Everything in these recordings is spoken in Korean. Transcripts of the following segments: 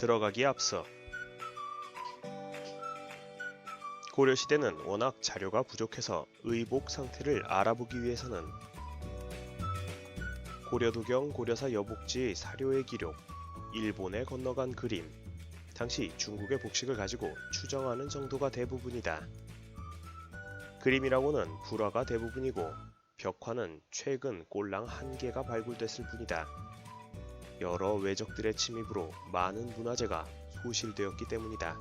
들어가기에 앞서 고려시대는 워낙 자료가 부족해서 의복 상태를 알아보기 위해서는 고려도경 고려사 여복지의 사료의 기록, 일본에 건너간 그림, 당시 중국의 복식을 가지고 추정하는 정도가 대부분이다. 그림이라고는 불화가 대부분이고 벽화는 최근 꼴랑 한 개가 발굴됐을 뿐이다. 여러 외적들의 침입으로 많은 문화재가 소실되었기 때문이다.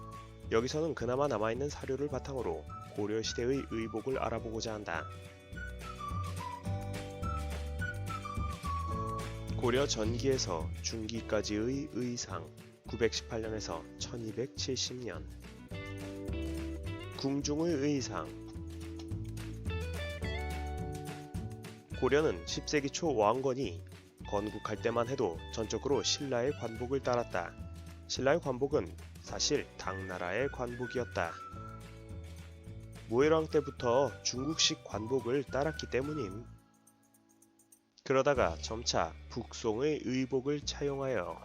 여기서는 그나마 남아있는 사료를 바탕으로 고려시대의 의복을 알아보고자 한다. 고려 전기에서 중기까지의 의상 918년에서 1270년 궁중의 의상 고려는 10세기 초 왕건이 건국할 때만 해도 전적으로 신라의 관복을 따랐다. 신라의 관복은 사실 당나라의 관복이었다. 무해왕 때부터 중국식 관복을 따랐기 때문임. 그러다가 점차 북송의 의복을 차용하여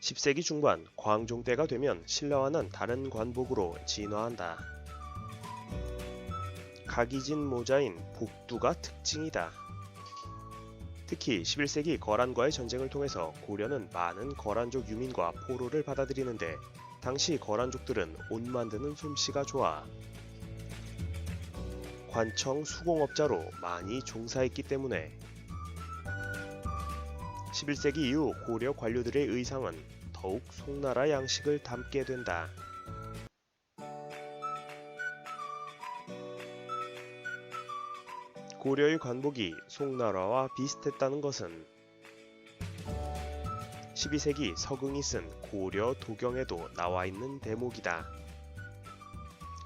10세기 중반 광종 때가 되면 신라와는 다른 관복으로 진화한다. 각이진 모자인 복두가 특징이다. 특히 11세기 거란과의 전쟁을 통해서 고려는 많은 거란족 유민과 포로를 받아들이는데 당시 거란족들은 옷 만드는 솜씨가 좋아 관청 수공업자로 많이 종사했기 때문에 11세기 이후 고려 관료들의 의상은 더욱 송나라 양식을 담게 된다. 고려의 관복이 송나라와 비슷했다는 것은 12세기 서궁이 쓴 고려 도경에도 나와 있는 대목이다.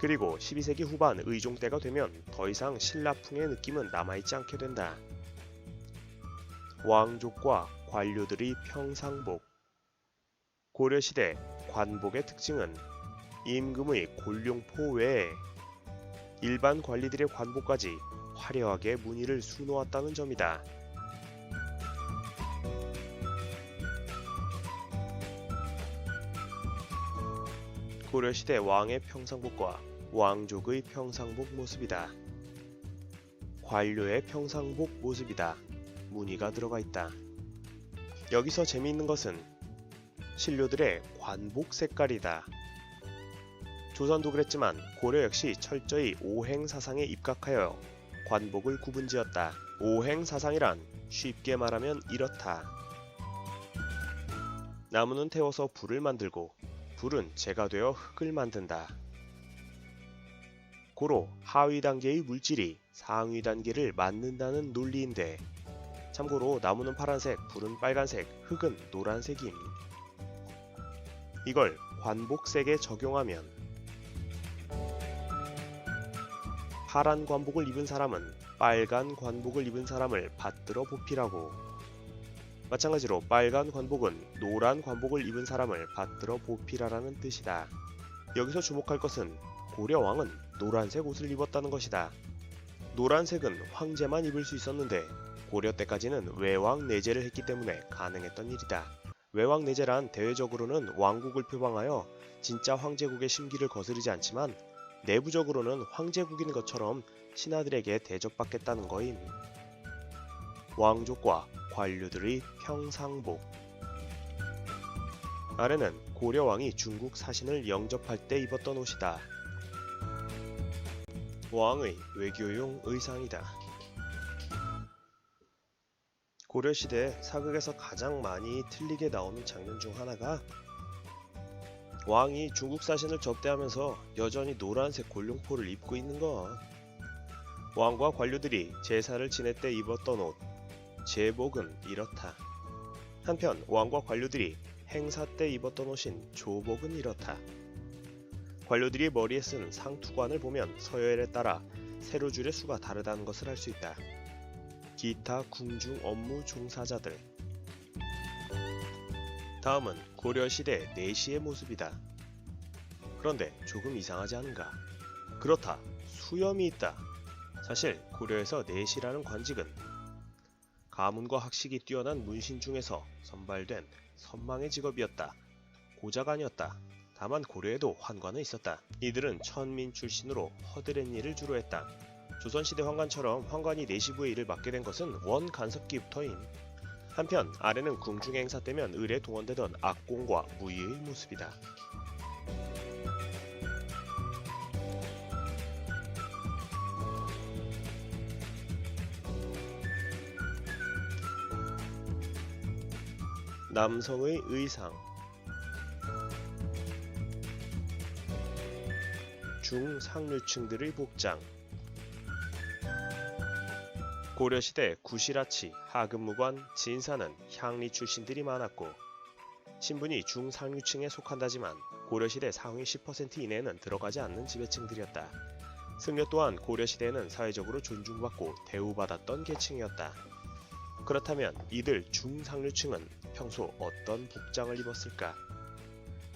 그리고 12세기 후반 의종 때가 되면 더 이상 신라풍의 느낌은 남아있지 않게 된다. 왕족과 관료들의 평상복 고려시대 관복의 특징은 임금의 골룡포 외에 일반 관리들의 관복까지 화려하게 무늬를 수놓았다는 점이다. 고려시대 왕의 평상복과 왕족의 평상복 모습이다. 관료의 평상복 모습이다. 무늬가 들어가 있다. 여기서 재미있는 것은 신료들의 관복 색깔이다. 조선도 그랬지만 고려 역시 철저히 오행 사상에 입각하여 관복을 구분지었다. 오행사상이란 쉽게 말하면 이렇다. 나무는 태워서 불을 만들고 불은 재가 되어 흙을 만든다. 고로 하위 단계의 물질이 상위 단계를 만든다는 논리인데 참고로 나무는 파란색, 불은 빨간색, 흙은 노란색임. 이걸 관복색에 적용하면 파란 관복을 입은 사람은 빨간 관복을 입은 사람을 받들어 보필하고 마찬가지로 빨간 관복은 노란 관복을 입은 사람을 받들어 보필하라는 뜻이다. 여기서 주목할 것은 고려 왕은 노란색 옷을 입었다는 것이다. 노란색은 황제만 입을 수 있었는데 고려 때까지는 외왕 내제를 했기 때문에 가능했던 일이다. 외왕 내제란 대외적으로는 왕국을 표방하여 진짜 황제국의 심기를 거스르지 않지만 내부적으로는 황제국인 것처럼 신하들에게 대접받겠다는 거임. 왕족과 관료들의 평상복 아래는 고려 왕이 중국 사신을 영접할 때 입었던 옷이다. 왕의 외교용 의상이다. 고려시대 사극에서 가장 많이 틀리게 나오는 장면 중 하나가 왕이 중국 사신을 접대하면서 여전히 노란색 골룡포를 입고 있는 것. 왕과 관료들이 제사를 지낼 때 입었던 옷, 제복은 이렇다. 한편 왕과 관료들이 행사 때 입었던 옷인 조복은 이렇다. 관료들이 머리에 쓴 상투관을 보면 서열에 따라 세로줄의 수가 다르다는 것을 알 수 있다. 기타 궁중 업무 종사자들 다음은 고려시대 내시의 모습이다. 그런데 조금 이상하지 않은가? 그렇다. 수염이 있다. 사실 고려에서 내시라는 관직은 가문과 학식이 뛰어난 문신 중에서 선발된 선망의 직업이었다. 고작 아니었다. 다만 고려에도 환관은 있었다. 이들은 천민 출신으로 허드렛 일을 주로 했다. 조선시대 환관처럼 환관이 내시부의 일을 맡게 된 것은 원 간섭기부터임. 한편 아래는 궁중의 행사 때면 을에 동원되던 악공과 무의의 모습이다. 남성의 의상 중상류층들의 복장 고려시대 구시라치, 하급무관, 진사는 향리 출신들이 많았고 신분이 중상류층에 속한다지만 고려시대 상위 10% 이내에는 들어가지 않는 지배층들이었다. 승려 또한 고려시대에는 사회적으로 존중받고 대우받았던 계층이었다. 그렇다면 이들 중상류층은 평소 어떤 복장을 입었을까?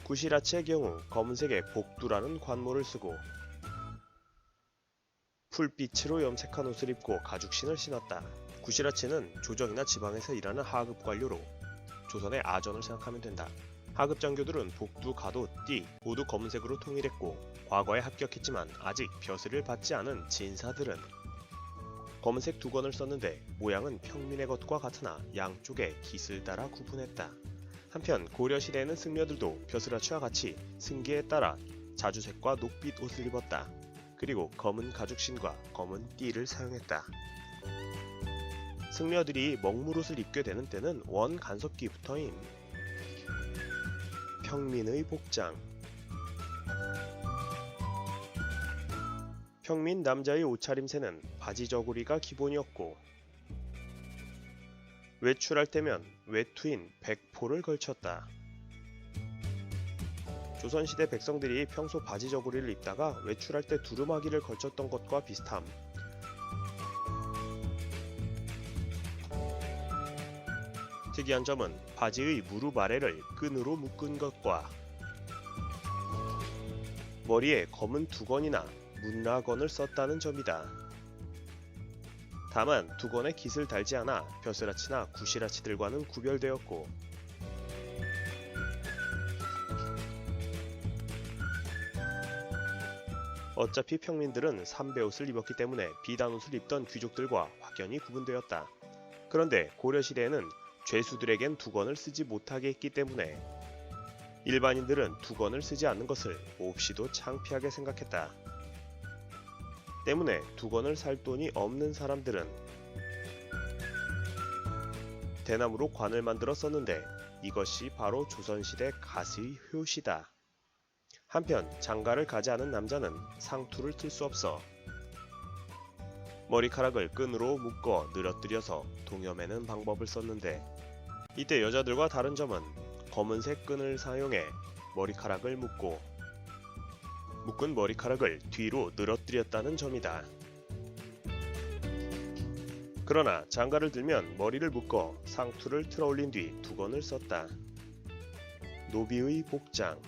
구시라치의 경우 검은색의 복두라는 관모를 쓰고 풀빛으로 염색한 옷을 입고 가죽신을 신었다. 구시라치는 조정이나 지방에서 일하는 하급 관료로 조선의 아전을 생각하면 된다. 하급 장교들은 복두, 가도, 띠 모두 검은색으로 통일했고 과거에 합격했지만 아직 벼슬을 받지 않은 진사들은 검은색 두건을 썼는데 모양은 평민의 것과 같으나 양쪽에 깃을 따라 구분했다. 한편 고려 시대에는 승려들도 벼슬아치와 같이 승기에 따라 자주색과 녹빛 옷을 입었다. 그리고 검은 가죽신과 검은 띠를 사용했다. 승려들이 먹물옷을 입게 되는 때는 원 간섭기부터임. 평민의 복장 평민 남자의 옷차림새는 바지 저고리가 기본이었고 외출할 때면 외투인 백포를 걸쳤다. 조선시대 백성들이 평소 바지 저고리를 입다가 외출할 때 두루마기를 걸쳤던 것과 비슷함. 특이한 점은 바지의 무릎 아래를 끈으로 묶은 것과 머리에 검은 두건이나 문라건을 썼다는 점이다. 다만 두건에 깃을 달지 않아 벼슬아치나 구시라치들과는 구별되었고 어차피 평민들은 삼배옷을 입었기 때문에 비단옷을 입던 귀족들과 확연히 구분되었다. 그런데 고려시대에는 죄수들에겐 두건을 쓰지 못하게 했기 때문에 일반인들은 두건을 쓰지 않는 것을 몹시도 창피하게 생각했다. 때문에 두건을 살 돈이 없는 사람들은 대나무로 관을 만들어 썼는데 이것이 바로 조선시대 가스의 효시다. 한편 장가를 가지 않은 남자는 상투를 틀 수 없어 머리카락을 끈으로 묶어 늘어뜨려서 동여매는 방법을 썼는데 이때 여자들과 다른 점은 검은색 끈을 사용해 머리카락을 묶고 묶은 머리카락을 뒤로 늘어뜨렸다는 점이다. 그러나 장가를 들면 머리를 묶어 상투를 틀어 올린 뒤 두건을 썼다. 노비의 복장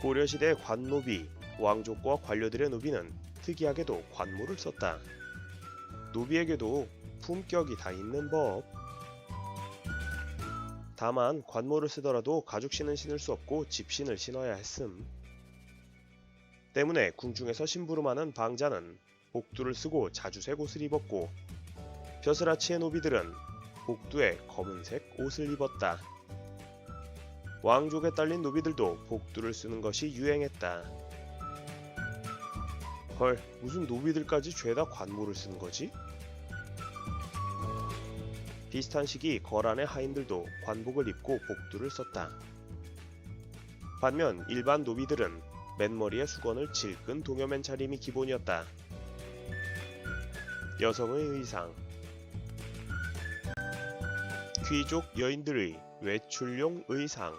고려시대 관노비, 왕족과 관료들의 노비는 특이하게도 관모를 썼다. 노비에게도 품격이 다 있는 법. 다만 관모를 쓰더라도 가죽신은 신을 수 없고 집신을 신어야 했음. 때문에 궁중에서 심부름하는 방자는 복두를 쓰고 자주색 옷을 입었고 벼슬아치의 노비들은 복두에 검은색 옷을 입었다. 왕족에 딸린 노비들도 복두를 쓰는 것이 유행했다. 헐, 무슨 노비들까지 죄다 관모를 쓰는 거지? 비슷한 시기 거란의 하인들도 관복을 입고 복두를 썼다. 반면 일반 노비들은 맨머리에 수건을 질끈 동여맨 차림이 기본이었다. 여성의 의상 귀족 여인들의 외출용 의상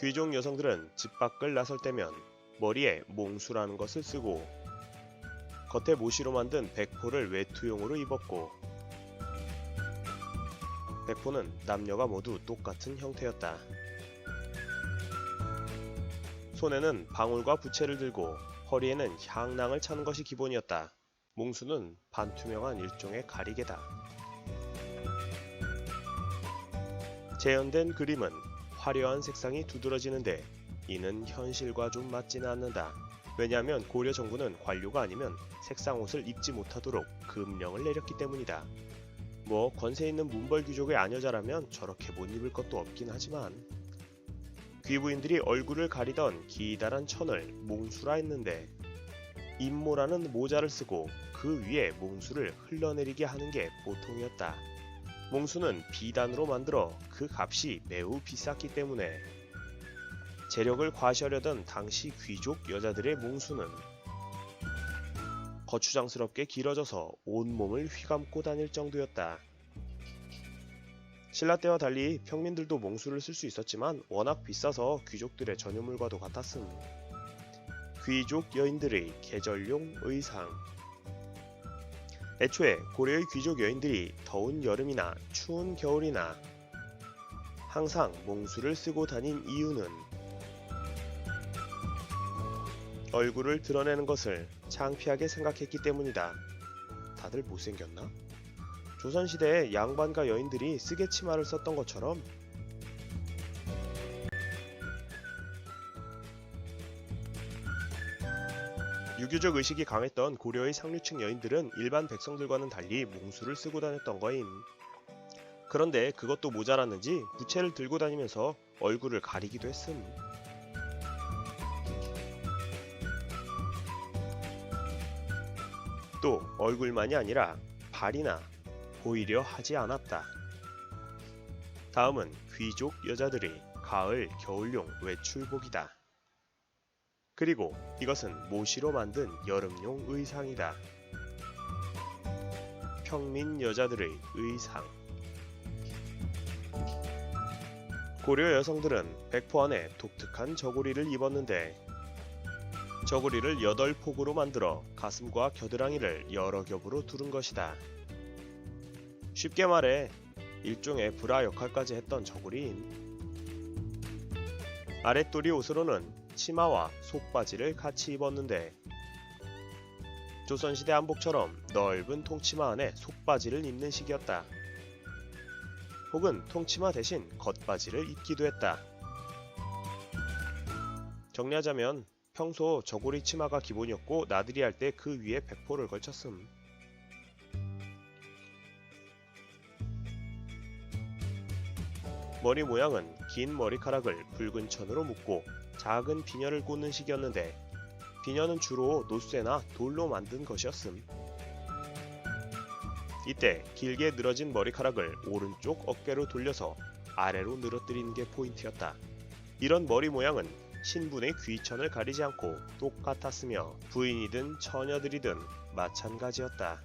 귀족 여성들은 집 밖을 나설 때면 머리에 몽수라는 것을 쓰고 겉에 모시로 만든 백포를 외투용으로 입었고 백포는 남녀가 모두 똑같은 형태였다. 손에는 방울과 부채를 들고 허리에는 향낭을 차는 것이 기본이었다. 몽수는 반투명한 일종의 가리개다. 재현된 그림은 화려한 색상이 두드러지는데 이는 현실과 좀 맞지는 않는다. 왜냐하면 고려 정부는 관료가 아니면 색상 옷을 입지 못하도록 금령을 내렸기 때문이다. 뭐 권세 있는 문벌 귀족의 아녀자라면 저렇게 못 입을 것도 없긴 하지만 귀부인들이 얼굴을 가리던 기다란 천을 몽수라 했는데 임모라는 모자를 쓰고 그 위에 몽수를 흘러내리게 하는 게 보통이었다. 몽수는 비단으로 만들어 그 값이 매우 비쌌기 때문에 재력을 과시하려던 당시 귀족 여자들의 몽수는 거추장스럽게 길어져서 온몸을 휘감고 다닐 정도였다. 신라 때와 달리 평민들도 몽수를 쓸 수 있었지만 워낙 비싸서 귀족들의 전유물과도 같았음. 귀족 여인들의 계절용 의상 애초에 고려의 귀족 여인들이 더운 여름이나 추운 겨울이나 항상 몽수를 쓰고 다닌 이유는 얼굴을 드러내는 것을 창피하게 생각했기 때문이다. 다들 못생겼나? 조선시대에 양반과 여인들이 쓰개 치마를 썼던 것처럼 유교적 의식이 강했던 고려의 상류층 여인들은 일반 백성들과는 달리 몽수를 쓰고 다녔던 거임. 그런데 그것도 모자랐는지 부채를 들고 다니면서 얼굴을 가리기도 했음. 또 얼굴만이 아니라 발이나 보이려 하지 않았다. 다음은 귀족 여자들의 가을 겨울용 외출복이다. 그리고 이것은 모시로 만든 여름용 의상이다. 평민 여자들의 의상. 고려 여성들은 백포 안에 독특한 저고리를 입었는데 저고리를 8폭으로 만들어 가슴과 겨드랑이를 여러 겹으로 두른 것이다. 쉽게 말해 일종의 브라 역할까지 했던 저고리임. 아랫도리 옷으로는 치마와 속바지를 같이 입었는데 조선시대 한복처럼 넓은 통치마 안에 속바지를 입는 식이었다. 혹은 통치마 대신 겉바지를 입기도 했다. 정리하자면 평소 저고리 치마가 기본이었고 나들이 할 때 그 위에 백포를 걸쳤음. 머리 모양은 긴 머리카락을 붉은 천으로 묶고 작은 비녀를 꽂는 식이었는데 비녀는 주로 노쇠나 돌로 만든 것이었음. 이때 길게 늘어진 머리카락을 오른쪽 어깨로 돌려서 아래로 늘어뜨리는 게 포인트였다. 이런 머리 모양은 신분의 귀천을 가리지 않고 똑같았으며 부인이든 처녀들이든 마찬가지였다.